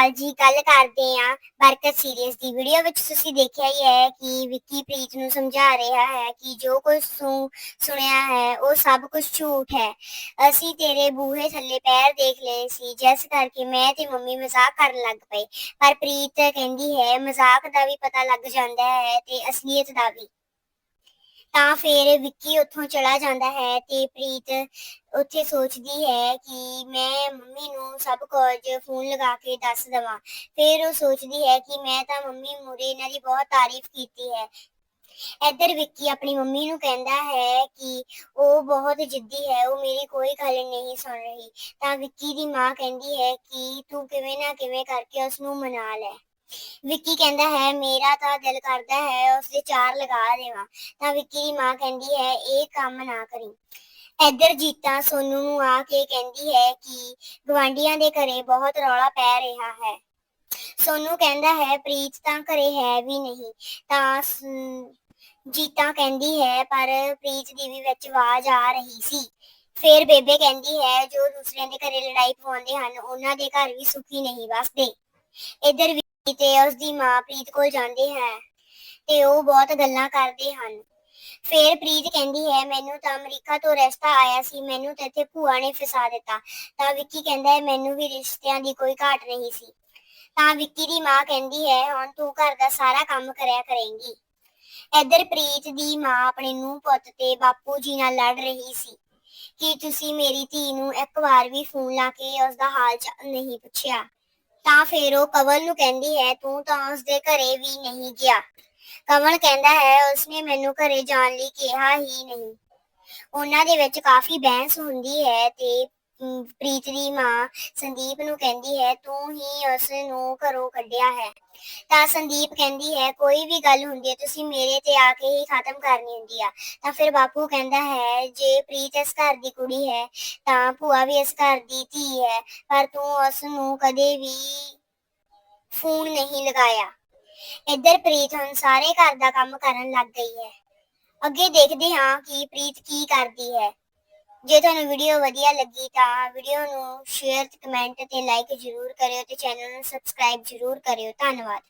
ਅਕਾਲ ਜੀ ਕੱਲ ਕਰਦੇ ਆ ਬਰਕਤ ਸੀਰੀਜ਼ ਦੀ ਵੀਡੀਓ ਵਿੱਚ ਤੁਸੀਂ ਦੇਖਿਆ ਹੀ ਹੈ ਕਿ ਵਿੱਕੀ ਪ੍ਰੀਤ ਨੂੰ ਸਮਝਾ ਰਿਹਾ ਹੈ ਕਿ ਜੋ ਕੁਝ ਸੁਣਿਆ ਹੈ, ਉਹ ਸਭ ਕੁਝ ਝੂਠ ਹੈ। ਅਸੀਂ ਤੇਰੇ ਬੂਹੇ ਥੱਲੇ ਪੈਰ ਦੇਖ ਲਏ ਸੀ, ਜਿਸ ਕਰਕੇ ਮੈਂ ਤੇ ਮੰਮੀ ਮਜ਼ਾਕ ਕਰਨ ਲੱਗ ਪਏ। ਪਰ ਪ੍ਰੀਤ ਕਹਿੰਦੀ ਹੈ, ਮਜ਼ਾਕ ਦਾ ਵੀ ਪਤਾ ਲੱਗ ਜਾਂਦਾ ਹੈ ਤੇ ਅਸਲੀਅਤ ਦਾ ਵੀ। ਤਾਂ ਫਿਰ ਵਿੱਕੀ ਉੱਥੋਂ ਚਲਾ ਜਾਂਦਾ ਹੈ ਤੇ ਪ੍ਰੀਤ ਉੱਥੇ ਸੋਚਦੀ ਹੈ ਕਿ ਮੈਂ ਮੰਮੀ ਨੂੰ ਸਭ ਕੁਝ ਫੋਨ ਲਗਾ ਕੇ ਦੱਸ ਦਵਾਂ। ਫਿਰ ਉਹ ਸੋਚਦੀ ਹੈ ਕਿ ਮੈਂ ਤਾਂ ਮੰਮੀ ਮੂਰੇ ਇਹਨਾਂ ਦੀ ਬਹੁਤ ਤਾਰੀਫ ਕੀਤੀ ਹੈ। ਇੱਧਰ ਵਿੱਕੀ ਆਪਣੀ ਮੰਮੀ ਨੂੰ ਕਹਿੰਦਾ ਹੈ ਕਿ ਉਹ ਬਹੁਤ ਜਿੱਦੀ ਹੈ, ਉਹ ਮੇਰੀ ਕੋਈ ਗੱਲ ਨਹੀਂ ਸੁਣ ਰਹੀ। ਤਾਂ ਵਿੱਕੀ ਦੀ ਮਾਂ ਕਹਿੰਦੀ ਹੈ ਕਿ ਤੂੰ ਕਿਵੇਂ ਨਾ ਕਿਵੇਂ ਕਰਕੇ ਉਸ ਨੂੰ ਮਨਾ ਲੈ। ਵਿੱਕੀ ਕਹਿੰਦਾ ਹੈ, ਮੇਰਾ ਤਾਂ ਦਿਲ ਕਰਦਾ ਹੈ, ਉਸ ਦੇ ਚਾਰ ਲਗਾ ਦੇਵਾਂ। ਤਾਂ ਵਿੱਕੀ ਦੀ ਮਾਂ ਕਹਿੰਦੀ ਹੈ, ਇਹ ਕੰਮ ਨਾ ਕਰੀ। ਇੱਧਰ ਜੀਤਾ ਸੋਨੂ ਨੂੰ ਆ ਕੇ ਕਹਿੰਦੀ ਹੈ ਕਿ ਗਵਾਂਡੀਆਂ ਦੇ ਘਰੇ ਬਹੁਤ ਰੌਲਾ ਪੈ ਰਿਹਾ ਹੈ। ਸੋਨੂ ਕਹਿੰਦਾ ਹੈ, ਪ੍ਰੀਤ ਤਾਂ ਘਰੇ ਹੈ ਵੀ ਨਹੀਂ। ਤਾਂ ਸ- ਜੀਤਾ ਕਹਿੰਦੀ ਹੈ, ਪਰ ਪ੍ਰੀਤ ਦੀ ਵੀ ਵਿੱਚ ਆਵਾਜ਼ ਆ ਰਹੀ ਸੀ। ਫਿਰ ਬੇਬੇ ਕਹਿੰਦੀ ਹੈ, ਜੋ ਦੂਸਰਿਆਂ ਦੇ ਘਰੇ ਲੜਾਈ ਪਵਾਉਂਦੇ ਹਨ, ਉਹਨਾਂ ਦੇ ਘਰ ਵੀ ਸੁਖੀ ਨਹੀਂ ਵਸਦੇ। ਇੱਧਰ ਤੇ ਉਸ ਦੀ ਮਾਂ ਪ੍ਰੀਤ ਕੋਲ ਜਾਂਦੇ ਹੈ ਤੇ ਉਹ ਬਹੁਤ ਗੱਲਾਂ ਕਰਦੇ ਹਨ। ਫੇਰ ਪ੍ਰੀਤ ਕਹਿੰਦੀ ਹੈ, ਮੈਨੂੰ ਤਾਂ ਅਮਰੀਕਾ ਤੋਂ ਰਸਤਾ ਆਇਆ ਸੀ, ਮੈਨੂੰ ਤੇ ਇੱਥੇ ਭੂਆ ਨੇ ਫਸਾ ਦਿੱਤਾ। ਤਾਂ ਵਿੱਕੀ ਕਹਿੰਦਾ ਹੈ, ਮੈਨੂੰ ਵੀ ਰਿਸ਼ਤਿਆਂ ਦੀ ਕੋਈ ਘਾਟ ਨਹੀਂ ਸੀ। ਤਾਂ ਵਿੱਕੀ ਦੀ ਮਾਂ ਕਹਿੰਦੀ ਹੈ, ਹੁਣ ਤੂੰ ਘਰ ਦਾ ਸਾਰਾ ਕੰਮ ਕਰਿਆ ਕਰੇਂਗੀ। ਇੱਧਰ ਪ੍ਰੀਤ ਦੀ ਮਾਂ ਆਪਣੇ ਨੂੰ ਪੁੱਤ ਤੇ ਬਾਪੂ ਜੀ ਨਾਲ ਲੜ ਰਹੀ ਸੀ। ਕਿ ਤੁਸੀਂ ਮੇਰੀ ਧੀ ਨੂੰ ਇੱਕ ਵਾਰ ਵੀ ਫੋਨ ਲਾ ਕੇ ਉਸ ਦਾ ਹਾਲ ਚਾਲ ਨਹੀਂ ਪੁੱਛਿਆ? ਤਾਂ ਫਿਰ ਉਹ ਕਵਲ ਨੂੰ ਕਹਿੰਦੀ ਹੈ, ਤੂੰ ਤਾਂ ਉਸ ਦੇ ਘਰੇ ਵੀ ਨਹੀਂ ਗਿਆ। ਕਮਲ ਕਹਿੰਦਾ ਹੈ, ਉਸਨੇ ਮੈਨੂੰ ਘਰੇ ਜਾਣ ਲਈ ਕਿਹਾ ਹੀ ਨਹੀਂ। ਉਹਨਾਂ ਦੇ ਵਿੱਚ ਕਾਫੀ ਬਹਿਸ ਹੁੰਦੀ ਹੈ ਤੇ ਪ੍ਰੀਤ ਦੀ ਮਾਂ ਸੰਦੀਪ ਨੂੰ ਕਹਿੰਦੀ ਹੈ, ਤੂੰ ਹੀ ਉਸ ਨੂੰ ਘਰੋਂ ਕੱਢਿਆ ਹੈ। ਤਾਂ ਸੰਦੀਪ ਕਹਿੰਦੀ ਹੈ, ਕੋਈ ਵੀ ਗੱਲ ਹੁੰਦੀ ਹੈ, ਤੁਸੀਂ ਮੇਰੇ ਤੇ ਆ ਕੇ ਹੀ ਖਤਮ ਕਰਨੀ ਹੁੰਦੀ ਆ। ਤਾਂ ਫਿਰ ਬਾਪੂ ਕਹਿੰਦਾ ਹੈ, ਜੇ ਪ੍ਰੀਤ ਇਸ ਘਰ ਦੀ ਕੁੜੀ ਹੈ, ਤਾਂ ਭੂਆ ਵੀ ਇਸ ਘਰ ਦੀ ਧੀ ਹੈ, ਪਰ ਤੂੰ ਉਸ ਨੂੰ ਕਦੇ ਵੀ ਫੋਨ ਨਹੀਂ ਲਗਾਇਆ। ਇੱਧਰ ਪ੍ਰੀਤ ਹੁਣ ਸਾਰੇ ਘਰ ਦਾ ਕੰਮ ਕਰਨ ਲੱਗ ਗਈ ਹੈ। ਅੱਗੇ ਦੇਖਦੇ ਹਾਂ ਕਿ ਪ੍ਰੀਤ ਕੀ ਕਰਦੀ ਹੈ। ਜੇ ਤੁਹਾਨੂੰ ਵੀਡੀਓ ਵਧੀਆ ਲੱਗੀ ਤਾਂ ਵੀਡੀਓ ਨੂੰ ਸ਼ੇਅਰ ਕਮੈਂਟ ਤੇ ਲਾਈਕ ਜ਼ਰੂਰ ਕਰਿਓ ਤੇ ਚੈਨਲ ਨੂੰ ਸਬਸਕ੍ਰਾਈਬ ਜ਼ਰੂਰ ਕਰਿਓ। ਧੰਨਵਾਦ।